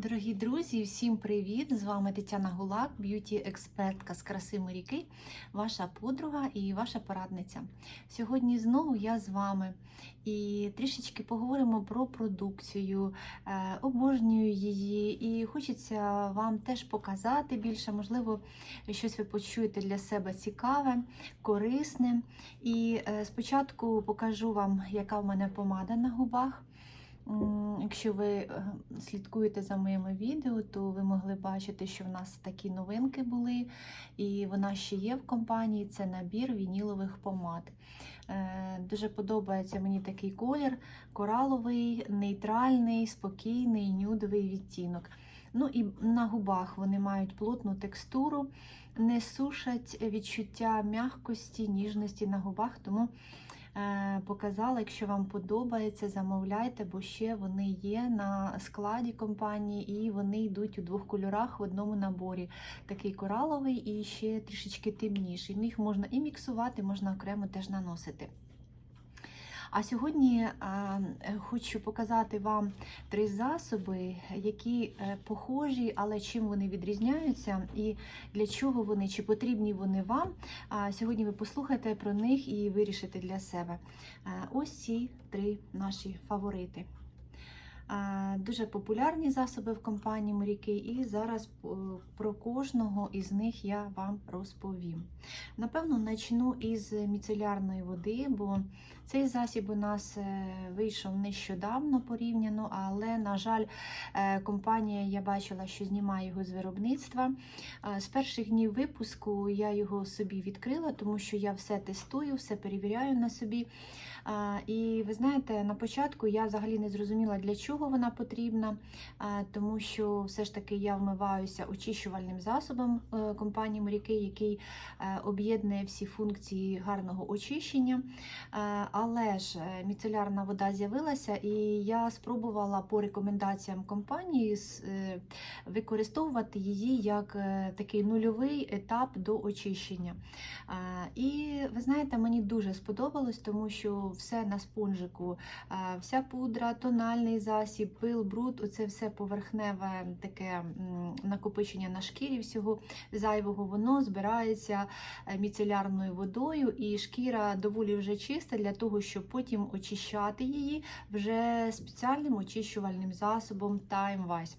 Дорогі друзі, всім привіт! З вами Тетяна Гулак, б'юті-експертка з краси моряки, ваша подруга і ваша порадниця. Сьогодні знову я з вами і трішечки поговоримо про продукцію, е, обожнюю її, і хочеться вам теж показати більше, можливо, щось ви почуєте для себе цікаве, корисне. І е, спочатку покажу вам, яка в мене помада на губах. Якщо ви е, слідкуєте за моїми відео, то ви могли бачити, що в нас такі новинки були, і вона ще є в компанії. Це набір вінілових помад. Е, Дуже подобається мені такий колір: кораловий, нейтральний, спокійний, нюдовий відтінок. Ну і на губах вони мають плотну текстуру, не сушать відчуття м'якості, ніжності на губах. Тому показала. Якщо вам подобається, замовляйте, бо ще вони є на складі компанії і вони йдуть у двох кольорах в одному наборі. Такий кораловий і ще трішечки темніший. Них можна і міксувати, можна окремо теж наносити. А сьогодні е, хочу показати вам три засоби, які е, похожі, але чим вони відрізняються і для чого вони, чи потрібні вони вам. Сьогодні ви послухаєте про них і вирішите для себе. Е, ось ці три наші фаворити. Дуже популярні засоби в компанії моряки, і зараз про кожного із них я вам розповім. Напевно, почну із міцелярної води, бо цей засіб у нас е, вийшов нещодавно порівняно, але, на жаль, е, компанія я бачила, що знімає його з виробництва. Е, З перших днів випуску я його собі відкрила, тому що я все тестую, все перевіряю на собі. І ви знаєте, на початку я взагалі не зрозуміла, для чого вона потрібна, тому що все ж таки я вмиваюся очищувальним засобом компанії Моряки, який об'єднує всі функції гарного очищення. Але ж е, міцелярна вода з'явилася, і я спробувала по рекомендаціям компанії е, використовувати її як е, такий нульовий етап до очищення. І ви знаєте, мені дуже сподобалось, тому що все на спонжику, вся пудра, тональний засіб, пил, бруд, оце все поверхневе таке накопичення на шкірі всього зайвого, воно збирається міцелярною водою, і шкіра доволі вже чиста для того, щоб потім очищати її вже спеціальним очищувальним засобом Time Wise,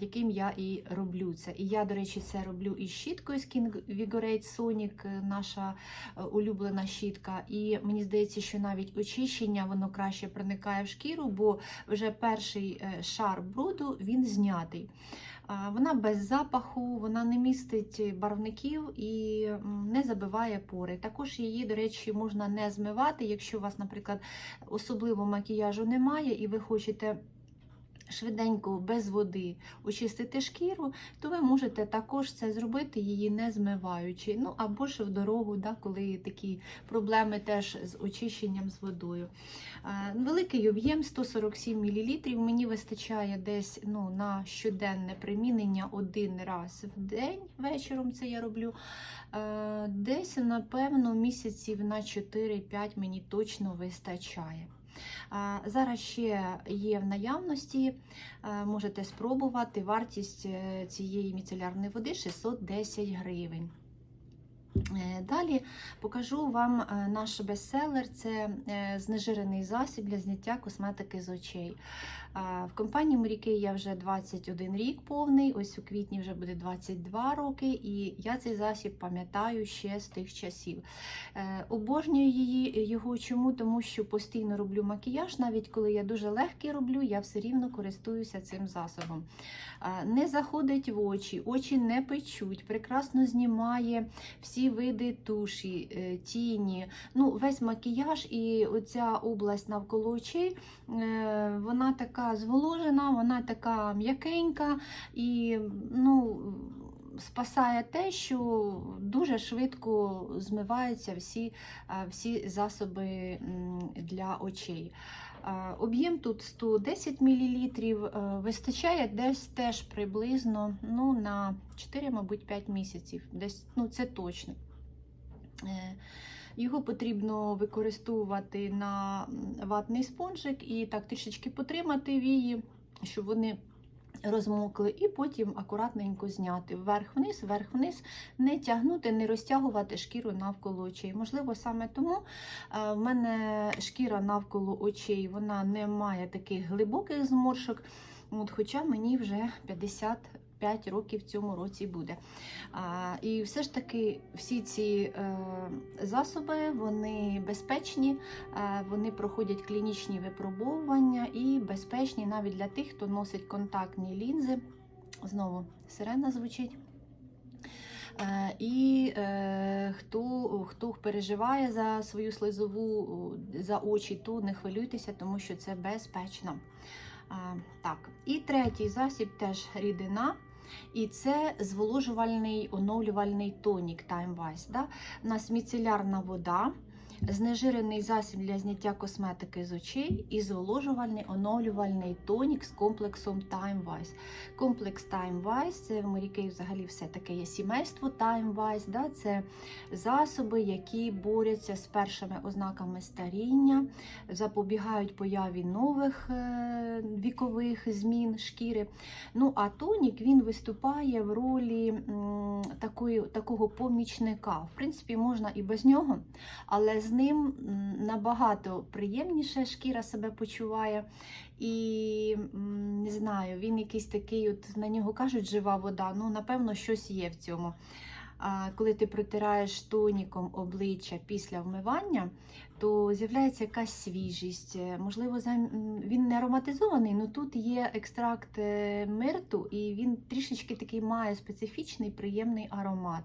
яким я і роблю це. І я, до речі, це роблю із щіткою Skin Vigorate Sonic, е, наша е, улюблена щітка. І мені здається, що навіть очищення воно краще проникає в шкіру, бо вже перший е, шар бруду він знятий. Вона без запаху, вона не містить барвників і не забиває пори. Також її, до речі, можна не змивати, якщо у вас, наприклад, особливо макіяжу немає, і ви хочете. Швиденько без води очистити шкіру, то ви можете також це зробити, її не змиваючи. Ну або ж в дорогу, да, коли такі проблеми теж з очищенням з водою. Е, Великий об'єм 147 мл. Мені вистачає десь ну, на щоденне примінення один раз в день. Вечором це я роблю. Е, Десь, напевно, місяців на 4-5 мені точно вистачає. Зараз ще є в наявності, можете спробувати. Вартість е, цієї міцелярної води 610 гривень. Е, Далі покажу вам е, наш бестселер це е, знежирений засіб для зняття косметики з очей. В компанії Моряки я вже 21 рік повний, ось у квітні вже буде 22 роки, і я цей засіб пам'ятаю ще з тих часів. Обожнюю її його чому? Тому що постійно роблю макіяж, навіть коли я дуже легкий роблю, я все рівно користуюся цим засобом. Не заходить в очі, очі не печуть, прекрасно знімає всі види туші, е, тіні, ну, весь макіяж і оця область навколо очей, е, вона така зволожена, вона така м'якенька і ну, спасає те, що дуже швидко змиваються всі, е, всі засоби для очей. Е, Об'єм тут 110 мл, вистачає десь теж приблизно ну, на 4, мабуть, 5 місяців. Десь, ну, це точно. Е, Його потрібно використовувати на ватний спонжик і так трішечки потримати вії, щоб вони розмокли, і потім акуратненько зняти. Вверх-вниз, вверх-вниз, не тягнути, не розтягувати шкіру навколо очей. Можливо, саме тому е, в мене шкіра навколо очей вона не має таких глибоких зморшок, от, хоча мені вже 50 5 років в цьому році буде. А, і все ж таки всі ці е, засоби вони безпечні, е, вони проходять клінічні випробовування і безпечні навіть для тих, хто носить контактні лінзи. Знову сирена звучить. Е, І е, хто, хто переживає за свою слизову за очі, то не хвилюйтеся, тому що це безпечно. А, так, і третій засіб теж рідина. І це зволожувальний оновлювальний тонік Time Vice. Да? У нас міцелярна вода, знежирений засіб для зняття косметики з очей і зволожувальний оновлювальний тонік з комплексом Time Wise. Комплекс Time Wise, це в Марікей взагалі все таке є сімейство Time Wise. Да? Це засоби, які борються з першими ознаками старіння, запобігають появі нових е, вікових змін шкіри. Ну, а тонік він виступає в ролі такої, такого помічника. В принципі, можна і без нього, але з ним набагато приємніше шкіра себе почуває. І не знаю, він якийсь такий, от на нього кажуть, жива вода. Ну, напевно, щось є в цьому. Коли ти протираєш тоніком обличчя після вмивання, то з'являється якась свіжість. Е, Можливо, він не ароматизований, але тут є екстракт е, мирту, і він трішечки такий має специфічний приємний аромат.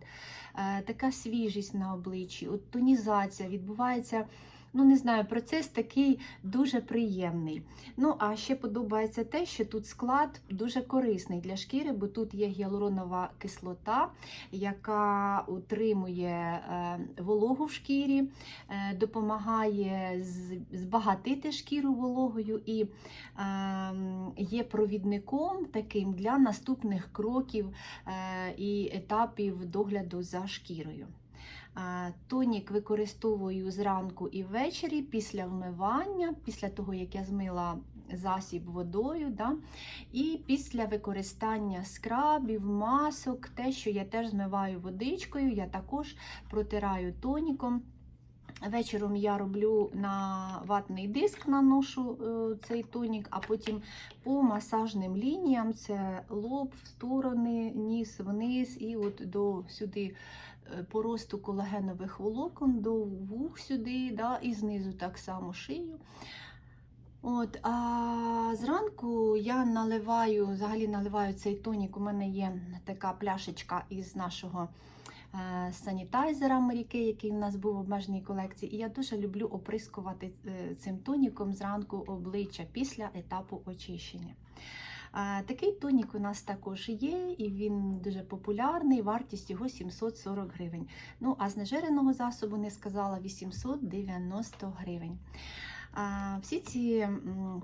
Е, Така свіжість на обличчі, от тонізація відбувається. Ну, не знаю, процес такий дуже приємний. Ну, а ще подобається те, що тут склад дуже корисний для шкіри, бо тут є гіалуронова кислота, яка утримує е, вологу в шкірі, е, допомагає збагатити шкіру вологою і е, є провідником таким для наступних кроків і етапів догляду за шкірою. Тонік використовую зранку і ввечері після вмивання, після того, як я змила засіб водою, да? і після використання скрабів, масок, те, що я теж змиваю водичкою, я також протираю тоніком. Вечором я роблю на ватний диск, наношу е, цей тонік, а потім по масажним лініям це лоб, в сторони, ніс вниз і от до сюди по росту колагенових волокон, до вух сюди, да, і знизу так само шию. От, а зранку я наливаю, взагалі наливаю цей тонік. У мене є така пляшечка із нашого е, санітайзера Маріки, який в нас був в обмеженій колекції. І я дуже люблю оприскувати е, цим тоніком зранку обличчя після етапу очищення. Такий тонік у нас також є, і він дуже популярний, вартість його 740 гривень. Ну, а знежиреного засобу не сказала 890 гривень. Всі ці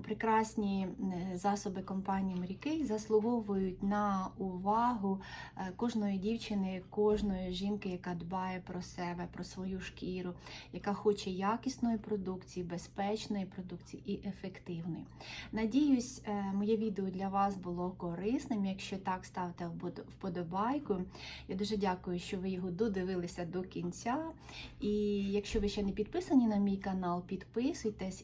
прекрасні е, засоби компанії Mary заслуговують на увагу е, кожної дівчини, кожної жінки, яка дбає про себе, про свою шкіру, яка хоче якісної продукції, безпечної продукції і ефективної. Надіюсь, е, моє відео для вас було корисним. Якщо так, ставте вподобайку. Я дуже дякую, що ви його додивилися до кінця. І якщо ви ще не підписані на мій канал, підписуйтесь